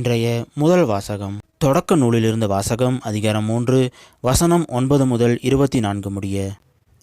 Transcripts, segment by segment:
இன்றைய முதல் வாசகம். தொடக்க நூலிலிருந்து வாசகம் அதிகாரம் மூன்று வசனம் ஒன்பது முதல் இருபத்தி நான்கு முடிய.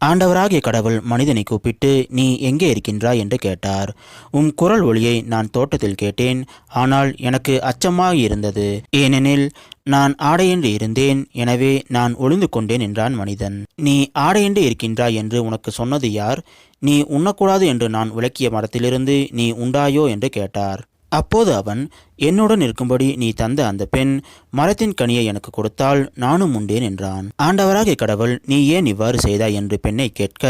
ஆண்டவராகிய கடவுள் மனிதனை கூப்பிட்டு நீ எங்கே இருக்கின்றாய்? என்று கேட்டார். உம் குரல் ஒளியை நான் தோட்டத்தில் கேட்டேன். ஆனால் எனக்கு அச்சமாக இருந்தது. ஏனெனில் நான் ஆடையின்றி இருந்தேன். எனவே நான் ஒளிந்து கொண்டேன் என்றான் மனிதன். நீ ஆடையின்றி இருக்கின்றாய் என்று உனக்கு சொன்னது யார்? நீ உண்ணக்கூடாது என்று நான் விளக்கிய மரத்திலிருந்து நீ உண்டாயோ? என்று கேட்டார். அப்போது அவன் என்னுடன் இருக்கும்படி நீ தந்த அந்த பெண் மரத்தின் கனியை எனக்கு கொடுத்தால் நானும் உண்டேன் என்றான். ஆண்டவராகிய கடவுள் நீ ஏன் இவ்வாறு செய்தாய்? என்று பெண்ணை கேட்க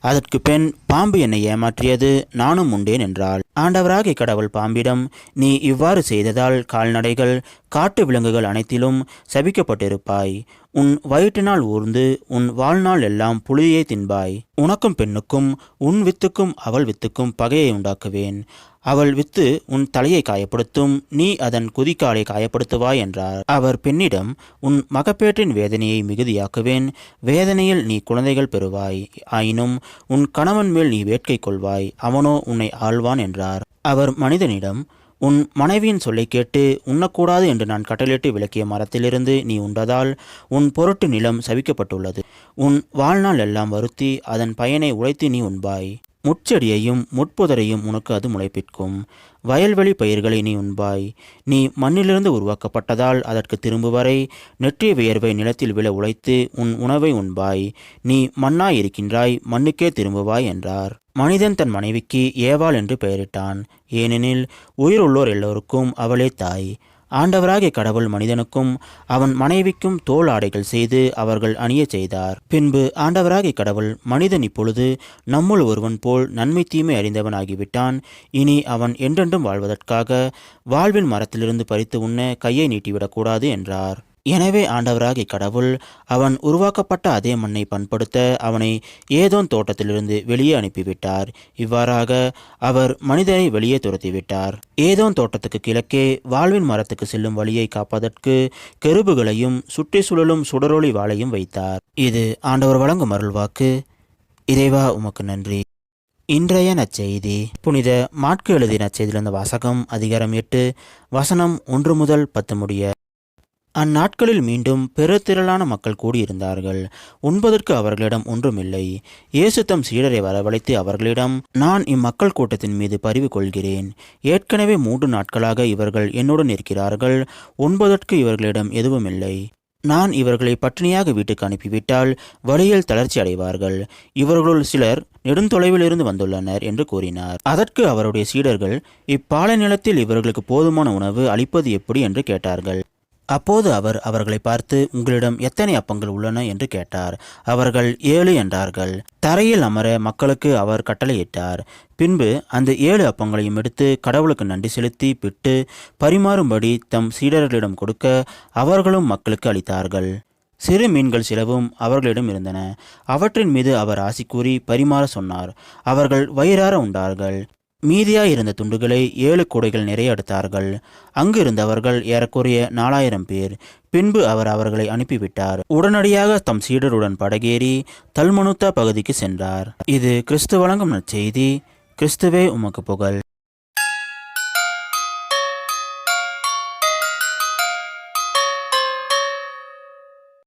அதற்கு பெண் பாம்பு என்னை ஏமாற்றியது நானும் உண்டேன் என்றாள். ஆண்டவராகிய கடவுள் பாம்பிடம் நீ இவ்வாறு செய்ததால் கால்நடைகள் காட்டு விலங்குகள் அனைத்திலும் சபிக்கப்பட்டிருப்பாய். உன் வயிற்றினால் ஊர்ந்து உன் வாழ்நாள் எல்லாம் புழுதியை தின்பாய். உனக்கும் பெண்ணுக்கும் உன் வித்துக்கும் அவள் வித்துக்கும் பகையை உண்டாக்குவேன். அவள் வித்து உன் தலையை காயப்படுத்தும் நீ அதன் குதிக்காலை காயப்படுத்துவாய் என்றார். அவர் பெண்ணிடம் உன் மகப்பேற்றின் வேதனையை மிகுதியாக்குவேன். வேதனையில் நீ குழந்தைகள் பெறுவாய். ஆயினும் உன் கணவன் மேல் நீ வேட்கை கொள்வாய். அவனோ உன்னை ஆழ்வான் என்றார். அவர் மனிதனிடம் உன் மனைவியின் சொல்லை கேட்டு உண்ணக்கூடாது என்று நான் கட்டளிட்டு விளக்கிய மரத்திலிருந்து நீ உண்டதால் உன் பொருட்டு நிலம் சவிக்கப்பட்டுள்ளது. உன் வாழ்நாள் எல்லாம் வருத்தி அதன் பயனை உழைத்து நீ உண்பாய். முட்செடியையும் முட்புதரையும் உனக்கு அது முளைப்பிற்கும். வயல்வெளி பயிர்களை நீ உண்பாய். நீ மண்ணிலிருந்து உருவாக்கப்பட்டதால் அதற்கு திரும்புவரை நெற்றிய வியர்வை நிலத்தில் விழ உழைத்து உன் உணவை உண்பாய். நீ மண்ணாய் இருக்கின்றாய் மண்ணுக்கே திரும்புவாய் என்றார். மனிதன் தன் மனைவிக்கு ஏவாள் என்று பெயரிட்டான். ஏனெனில் உயிருள்ளோர் எல்லோருக்கும் அவளே தாய். ஆண்டவராகிய கடவுள் மனிதனுக்கும் அவன் மனைவிக்கும் தோல் ஆடைகள் செய்து அவர்கள் அணியச் செய்தார். பின்பு ஆண்டவராகிய கடவுள் மனிதன் இப்பொழுது நம்முள் ஒருவன் போல் நன்மை தீமை அறிந்தவனாகிவிட்டான். இனி அவன் என்றென்றும் வாழ்வதற்காக வாழ்வின் மரத்திலிருந்து பறித்து உண்ண கையை நீட்டிவிடக்கூடாது என்றார். எனவே ஆண்டவராக கடவுள் அவன் உருவாக்கப்பட்ட அதே மண்ணை பண்படுத்த அவனை ஏதோன் தோட்டத்திலிருந்து வெளியே அனுப்பிவிட்டார். இவ்வாறாக அவர் மனிதனை வெளியே துரத்திவிட்டார். ஏதோன் தோட்டத்துக்கு கிழக்கே வாழ்வின் மரத்துக்கு செல்லும் வழியை காப்பதற்கு கெருபுகளையும் சுற்றி சுழலும் சுடரொளி வாளையும் வைத்தார். இது ஆண்டவர் வழங்கும் அருள்வாக்கு. இறைவா உமக்கு நன்றி. இன்றைய நற்செய்தி. புனித மாட்கு எழுதி நற்செய்தியிலிருந்த வாசகம் அதிகாரம் எட்டு வசனம் ஒன்று முதல் பத்து முடிய அந்நாட்களில் மீண்டும் பெருத்திரளான மக்கள் கூடியிருந்தார்கள். உண்பதற்கு அவர்களிடம் ஒன்றுமில்லை. இயேசு தம் சீடரை வரவழைத்து அவர்களிடம் நான் இம்மக்கள் கூட்டத்தின் மீது பரிவு கொள்கிறேன். ஏற்கனவே மூன்று நாட்களாக இவர்கள் என்னுடன் இருக்கிறார்கள் உண்பதற்கு இவர்களிடம் எதுவுமில்லை. நான் இவர்களை பட்டினியாக வீட்டுக்கு அனுப்பிவிட்டால் வழியில் தளர்ச்சி அடைவார்கள். இவர்களுள் சிலர் நெடுந்தொலைவிலிருந்து வந்துள்ளனர் என்று கூறினார். அதற்கு அவருடைய சீடர்கள் இப்பாலை நிலத்தில் இவர்களுக்கு போதுமான உணவு அளிப்பது எப்படி? என்று கேட்டார்கள். அப்போது அவர் அவர்களை பார்த்து உங்களிடம் எத்தனை அப்பங்கள் உள்ளன? என்று கேட்டார். அவர்கள் ஏழு என்றார்கள். தரையில் அமர மக்களுக்கு அவர் கட்டளையிட்டார். பின்பு அந்த ஏழு அப்பங்களையும் எடுத்து கடவுளுக்கு நன்றி செலுத்தி பிட்டு பரிமாறும்படி தம் சீடர்களிடம் கொடுக்க அவர்களும் மக்களுக்கு அளித்தார்கள். சிறு மீன்கள் சிலவும் அவர்களிடம் இருந்தன. அவற்றின் மீது அவர் ஆசி கூறி பரிமாற சொன்னார். அவர்கள் வயிறார உண்டார்கள். மீதியாய் இருந்த துண்டுகளை ஏழு கூடைகள் நிறைய எடுத்தார்கள் அங்கு இருந்தவர்கள் ஏறக்குறைய நாலாயிரம் பேர். பின்பு அவர் அவர்களை அனுப்பிவிட்டார். உடனடியாக தம் சீடருடன் படகேறி தல்மனுத்தா பகுதிக்கு சென்றார். இது கிறிஸ்து வழங்கும் நற்செய்தி. கிறிஸ்துவே உமக்கு புகழ்.